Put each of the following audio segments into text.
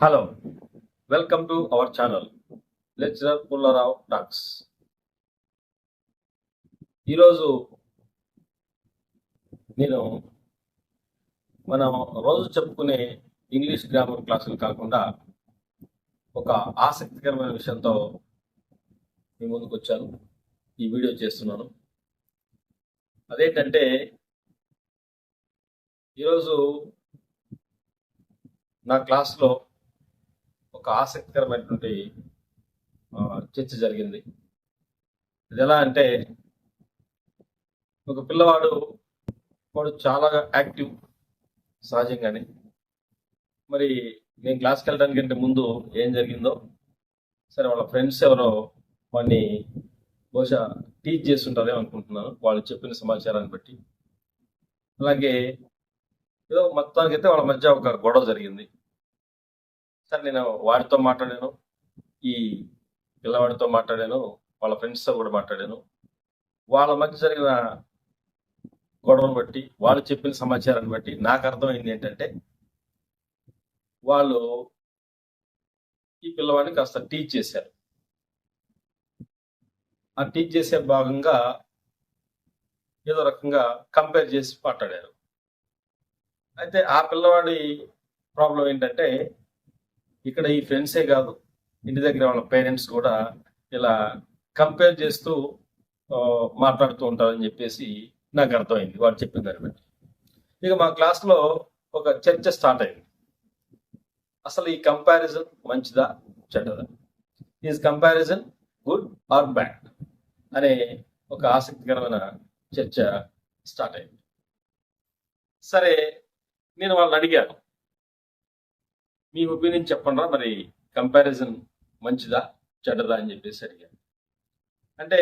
Hello welcome to our channel lecturer Pullarao talks ఈరోజు నేను మనం రోజు చెప్పుకునే ఇంగ్లీష్ గ్రామర్ క్లాసులు కాకుండా ఒక ఆసక్తికరమైన విషయంతో మీ ముందుకు వచ్చాను ఈ వీడియో చేస్తున్నాను. అదేంటంటే ఈరోజు నా క్లాస్లో ఒక ఆసక్తికరమైనటువంటి చర్చ జరిగింది. ఇది ఎలా అంటే ఒక పిల్లవాడు వాడు చాలా యాక్టివ్ సహజంగానే. మరి నేను క్లాస్కి వెళ్ళడానికి అంటే ముందు ఏం జరిగిందో సరే వాళ్ళ ఫ్రెండ్స్ ఎవరో వాడిని బహుశా టీచ్ చేస్తుంటారేమో అనుకుంటున్నాను వాళ్ళు చెప్పిన సమాచారాన్ని బట్టి. అలాగే ఏదో మొత్తానికైతే వాళ్ళ మధ్య ఒక గొడవ జరిగింది. సార్ నేను వాడితో మాట్లాడాను. ఈ పిల్లవాడితో మాట్లాడాను. వాళ్ళ ఫ్రెండ్స్తో కూడా మాట్లాడాను. వాళ్ళ మధ్య జరిగిన గొడవను బట్టి వాళ్ళు చెప్పిన సమాచారాన్ని బట్టి నాకు అర్థమైంది ఏంటంటే వాళ్ళు ఈ పిల్లవాడిని కాస్త టీచ్ చేశారు. ఆ టీచ్ చేసే భాగంగా ఏదో రకంగా కంపేర్ చేసి మాట్లాడారు. అయితే ఆ పిల్లవాడి ప్రాబ్లం ఏంటంటే ఇక్కడ ఈ ఫ్రెండ్సే కాదు. ఇంటి దగ్గర వాళ్ళ పేరెంట్స్ కూడా ఇలా కంపేర్ చేస్తూ మాట్లాడుతూ ఉంటారని చెప్పేసి నాకు అర్థమైంది. వాడు చెప్పిన దాన్ని బట్టి. ఇక మా క్లాస్లో ఒక చర్చ స్టార్ట్ అయింది. అసలు ఈ కంపారిజన్ మంచిదా చెడ్డదా? Is comparison good or bad అనే ఒక ఆసక్తికరమైన చర్చ స్టార్ట్ అయింది. సరే నేను వాళ్ళని అడిగాను. మీ ఒపీనియన్ చెప్పండి మరి కంపారిజన్ మంచిదా చెడ్డదా అని చెప్పేసి అడిగాను అంటే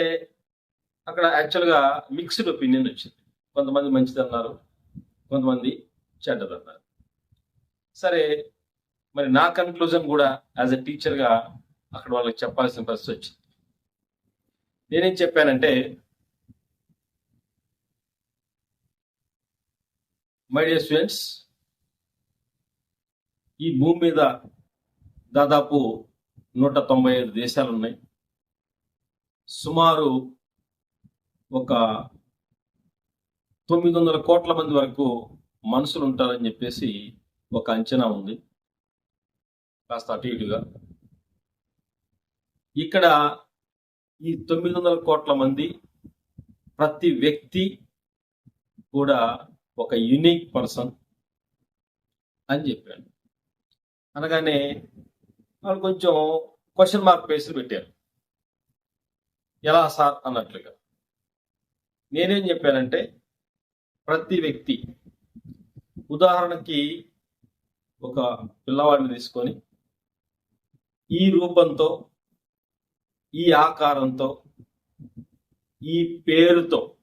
అక్కడ యాక్చువల్గా మిక్స్డ్ ఒపీనియన్ వచ్చింది. కొంతమంది మంచిది అన్నారు కొంతమంది చెడ్డది అన్నారు సరే మరి నా కన్క్లూజన్ కూడా యాజ్ ఎ టీచర్గా అక్కడ వాళ్ళకి చెప్పాల్సిన పరిస్థితి వచ్చింది. నేనేం చెప్పానంటే మై డియర్ స్టూడెంట్స్ ఈ భూమి మీద దాదాపు నూట తొంభై ఐదు దేశాలు ఉన్నాయి. సుమారు ఒక తొమ్మిది వందల కోట్ల మంది వరకు మనుషులు ఉంటారని చెప్పేసి ఒక అంచనా ఉంది. కాస్త అటు ఇటుగా. ఇక్కడ ఈ తొమ్మిది వందల కోట్ల మంది ప్రతి వ్యక్తి కూడా ఒక యునిక్ పర్సన్ అని చెప్పాడు. అనగానే వాళ్ళు కొంచెం క్వశ్చన్ మార్క్ పేసి పెట్టారు. ఎలా సార్? అన్నట్లుగా. నేనేం చెప్పానంటే ప్రతి వ్యక్తి ఉదాహరణకి ఒక పిల్లవాడిని తీసుకొని ఈ రూపంతో ఈ ఆకారంతో ఈ పేరుతో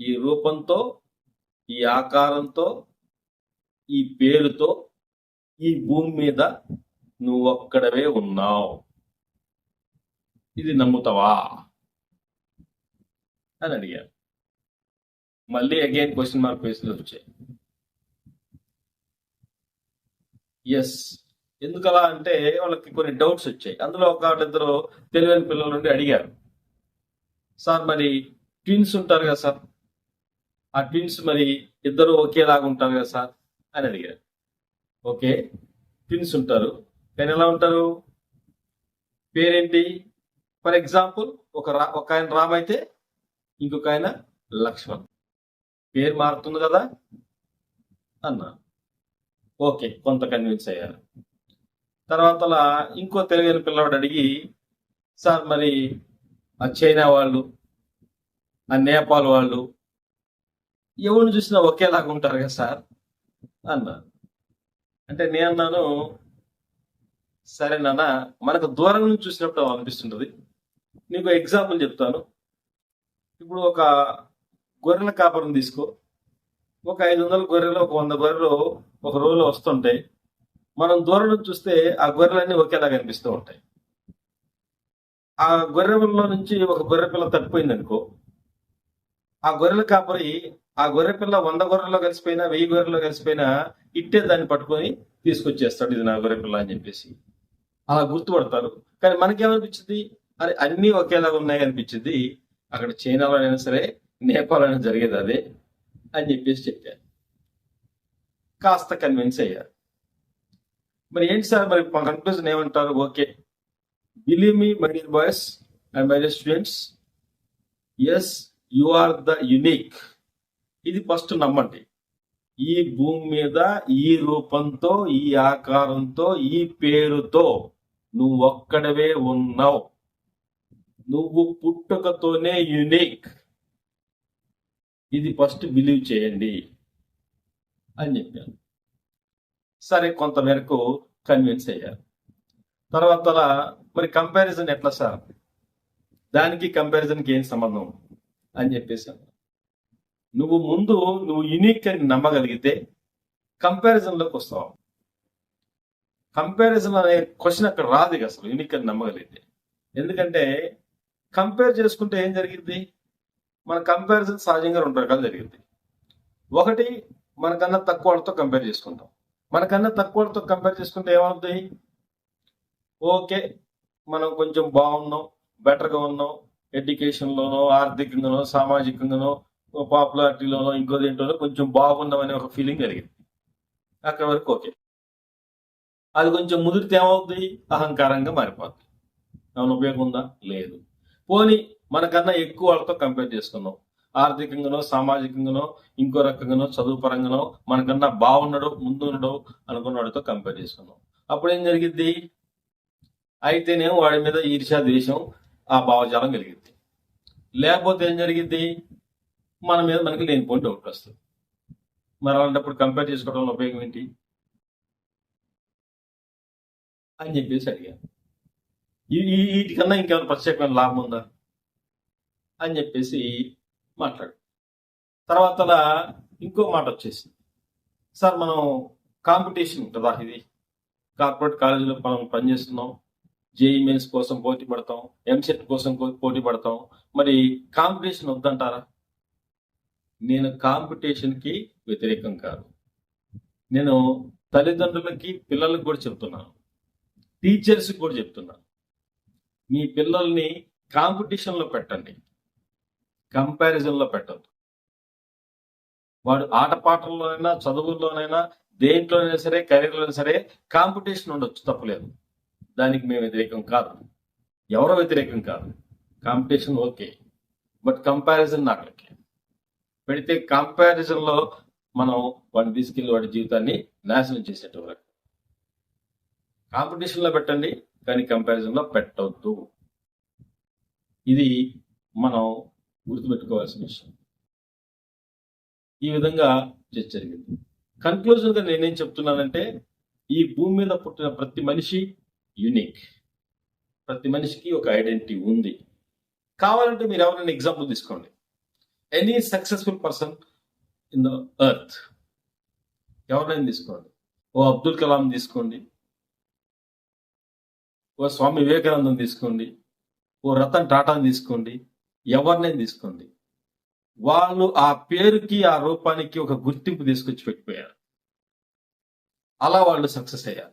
ఈ రూపంతో ఈ ఆకారంతో ఈ పేరుతో ఈ భూమి మీద నువ్వు ఒక్కడవే ఉన్నావు. ఇది నమ్ముతావా? అని అడిగాను. మళ్ళీ అగైన్ క్వశ్చన్ మార్క్ వేసులు వచ్చాయి. ఎస్ ఎందుకలా అంటే వాళ్ళకి కొన్ని డౌట్స్ వచ్చాయి. అందులో ఒకటిద్దరు తెలివైన పిల్లల నుండి అడిగారు. సార్ మరి ట్విన్స్ ఉంటారు కదా సార్? ఆ ట్విన్స్ మరి ఇద్దరు ఒకేలాగా ఉంటారు కదా సార్? అని అడిగారు. ఓకే. ట్విన్స్ ఉంటారు. కానీ ఎలా ఉంటారు? పేరేంటి? ఫర్ ఎగ్జాంపుల్ ఒక రా ఒక ఆయన రామ్ అయితే ఇంకొక ఆయన లక్ష్మణ్. పేరు మారుతుంది కదా? అన్నా. ఓకే కొంత కన్విన్స్ అయ్యారు. తర్వాత ఇంకో తెలివైన పిల్లవాడు అడిగి సార్ మరి ఆ చైనా వాళ్ళు ఆ నేపాల్ వాళ్ళు ఎవరిని చూసినా ఒకేలాగా ఉంటారు కదా సార్? అన్నా. అంటే నేను అన్నాను సరే నాన్న మనకు దూరం నుంచి చూసినప్పుడు అనిపిస్తుంటుంది. నీకు ఎగ్జాంపుల్ చెప్తాను. ఇప్పుడు ఒక గొర్రెల కాపరం తీసుకో. ఒక ఐదు వందల గొర్రెలు ఒక వంద గొర్రెలు ఒక రోజులో వస్తుంటాయి. మనం దూరం నుంచి చూస్తే ఆ గొర్రెలన్నీ ఒకేలా కనిపిస్తూ ఉంటాయి. ఆ గొర్రెల్లో నుంచి ఒక గొర్రె పిల్ల తప్పిపోయింది అనుకో ఆ గొర్రెల కాపరి ఆ గొర్రె పిల్ల వంద గొర్రెల్లో కలిసిపోయినా వెయ్యి గొర్రెల్లో కలిసిపోయినా ఇట్టే దాన్ని పట్టుకొని తీసుకొచ్చేస్తాడు ఇది నా గొర్రె పిల్ల అని చెప్పేసి. అలా గుర్తుపడతారు. కానీ మనకేమనిపించింది అరే అన్ని ఒకేలాగా ఉన్నాయి అనిపించింది అక్కడ చైనాలో అయినా సరే నేపాల్ అయినా జరిగేది అదే అని చెప్పేసి చెప్పారు. కాస్త కన్విన్స్ అయ్యారు. మరి ఏంటి సార్? మరి కన్క్లూజన్ ఏమంటారు? Okay. Believe me my dear boys and my dear students yes you are the unique ఇది ఫస్ట్ నమ్మండి. ఈ భూమి మీద ఈ రూపంతో ఈ ఆకారంతో ఈ పేరుతో నువ్వు ఒక్కడవే ఉన్నావు. నువ్వు పుట్టుకతోనే యునిక్. ఇది ఫస్ట్ బిలీవ్ చేయండి అని చెప్పాను. సరే కొంతమేరకు కన్విన్స్ అయ్యారు. తర్వాత మరి కంపారిజన్ ఎట్లా సార్? దానికి కంపారిజన్కి ఏం సంబంధం? అని చెప్పేసాను నువ్వు ముందు నువ్వు యునిక్ అని నమ్మగలిగితే కంపారిజన్లోకి వస్తావు. కంపారిజన్ అనే క్వశ్చన్ అక్కడ రాదు అసలు యునిక్ అని నమ్మగలిగితే. ఎందుకంటే కంపేర్ చేసుకుంటే ఏం జరిగింది మన కంపారిజన్ సహజంగా రెండు రకాలు జరిగింది ఒకటి మనకన్నా తక్కువ వాళ్ళతో కంపేర్ చేసుకుంటాం. మనకన్నా తక్కువ వాళ్ళతో కంపేర్ చేసుకుంటే ఏమవుతుంది ఓకే మనం కొంచెం బాగున్నాం బెటర్గా ఉన్నాం ఎడ్యుకేషన్లోనో ఆర్థికంగానో సామాజికంగానో పాపులారిటీలోనో ఇంకో దేంట్లోనో కొంచెం బాగున్నామనే ఒక ఫీలింగ్ కలిగింది. అక్కడ వరకు ఓకే అది కొంచెం ముదిరితే ఏమవుతుంది అహంకారంగా మారిపోతుంది ఏమైనా ఉపయోగం ఉందా? లేదు. పోనీ మనకన్నా ఎక్కువ వాళ్ళతో కంపేర్ చేసుకున్నాం ఆర్థికంగానో సామాజికంగానో ఇంకో రకంగానో చదువు పరంగానో మనకన్నా బాగున్నాడు ముందున్నాడు అనుకున్న వాడితో కంపేర్ చేసుకున్నాం అప్పుడు ఏం జరిగింది అయితేనేమో వాడి మీద ఈర్షా ద్వేషం ఆ భావజాలం కలిగింది లేకపోతే ఏం జరిగింది మన మీద మనకి లేనిపోయిన డౌట్ వస్తుంది. మరి అలాంటప్పుడు కంపేర్ చేసుకోవడం ఉపయోగం ఏంటి? అని చెప్పేసి అడిగాను. ఈ- వీటికన్నా ఇంకేమైనా ప్రత్యేకమైన లాభం ఉందా? అని చెప్పేసి మాట్లాడు తర్వాత ఇంకో మాట వచ్చేసింది. సార్ మనం కాంపిటీషన్ కదా ఇది. కార్పొరేట్ కాలేజీలో మనం పనిచేస్తున్నాం. జేఈ మెయిన్స్ కోసం పోటీ పడతాం. ఎంసెట్ కోసం పోటీ పడతాం. మరి కాంపిటీషన్ వద్దంటారా? నేను కాంపిటీషన్కి వ్యతిరేకం కాదు. నేను తల్లిదండ్రులకి పిల్లలకి కూడా చెప్తున్నాను. టీచర్స్కి కూడా చెప్తున్నాను. మీ పిల్లల్ని కాంపిటీషన్లో పెట్టండి. కంపారిజన్లో పెట్టద్దు. వాడు ఆటపాటల్లోనైనా చదువుల్లోనైనా దేంట్లోనైనా సరే కెరీర్లోనైనా సరే కాంపిటీషన్ ఉండొచ్చు తప్పలేదు. దానికి మేము వ్యతిరేకం కాదు. ఎవరో వ్యతిరేకం కాదు. Competition okay. But comparison not పెడితే పెడితే కంపారిజన్లో మనం వాడిని తీసుకెళ్ళి వాడి జీవితాన్ని నాశనం చేసేటవరకు కాంపిటీషన్లో పెట్టండి కానీ కంపారిజన్లో పెట్టవద్దు ఇది మనం గుర్తుపెట్టుకోవాల్సిన విషయం. ఈ విధంగా చర్చ జరిగింది. కన్క్లూజన్గా నేనేం చెప్తున్నానంటే ఈ భూమి మీద పుట్టిన ప్రతి మనిషి యునిక్ ప్రతి మనిషికి ఒక ఐడెంటిటీ ఉంది. కావాలంటే మీరు ఎవరైనా ఎగ్జాంపుల్ తీసుకోండి. Any successful person in the earth ఎవరినైనా తీసుకోండి. ఓ అబ్దుల్ కలాం తీసుకోండి. ఓ స్వామి వివేకానందం తీసుకోండి. ఓ రతన్ టాటాని తీసుకోండి. ఎవరినైనా తీసుకోండి. వాళ్ళు ఆ పేరుకి ఆ రూపానికి ఒక గుర్తింపు తీసుకొచ్చి పెట్టిపోయారు. అలా వాళ్ళు సక్సెస్ అయ్యారు.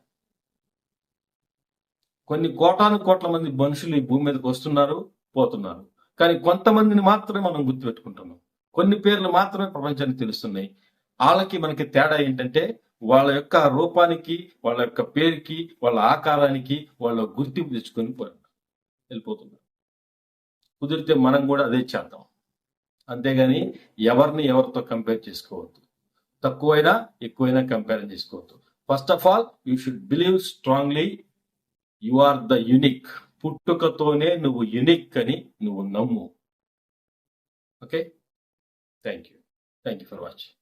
కొన్ని కోటాను కోట్ల మంది మనుషులు ఈ భూమి మీదకి వస్తున్నారు పోతున్నారు. కానీ కొంతమందిని మాత్రమే మనం గుర్తుపెట్టుకుంటున్నాం. కొన్ని పేర్లు మాత్రమే ప్రపంచానికి తెలుస్తున్నాయి. వాళ్ళకి మనకి తేడా ఏంటంటే వాళ్ళ యొక్క రూపానికి వాళ్ళ యొక్క పేరుకి వాళ్ళ ఆకారానికి వాళ్ళ గుర్తింపు తెచ్చుకొని పో- వెళ్ళిపోతున్నారు. కుదిరితే మనం కూడా అదే చేద్దాం. అంతేగాని ఎవరిని ఎవరితో కంపేర్ చేసుకోవద్దు. తక్కువైనా ఎక్కువైనా కంపేర్ చేసుకోవద్దు. First of all you should believe strongly you are the unique పుట్టుకతోనే నువ్వు యునిక్ అని నువ్వు నమ్ము. Okay thank you thank you for watching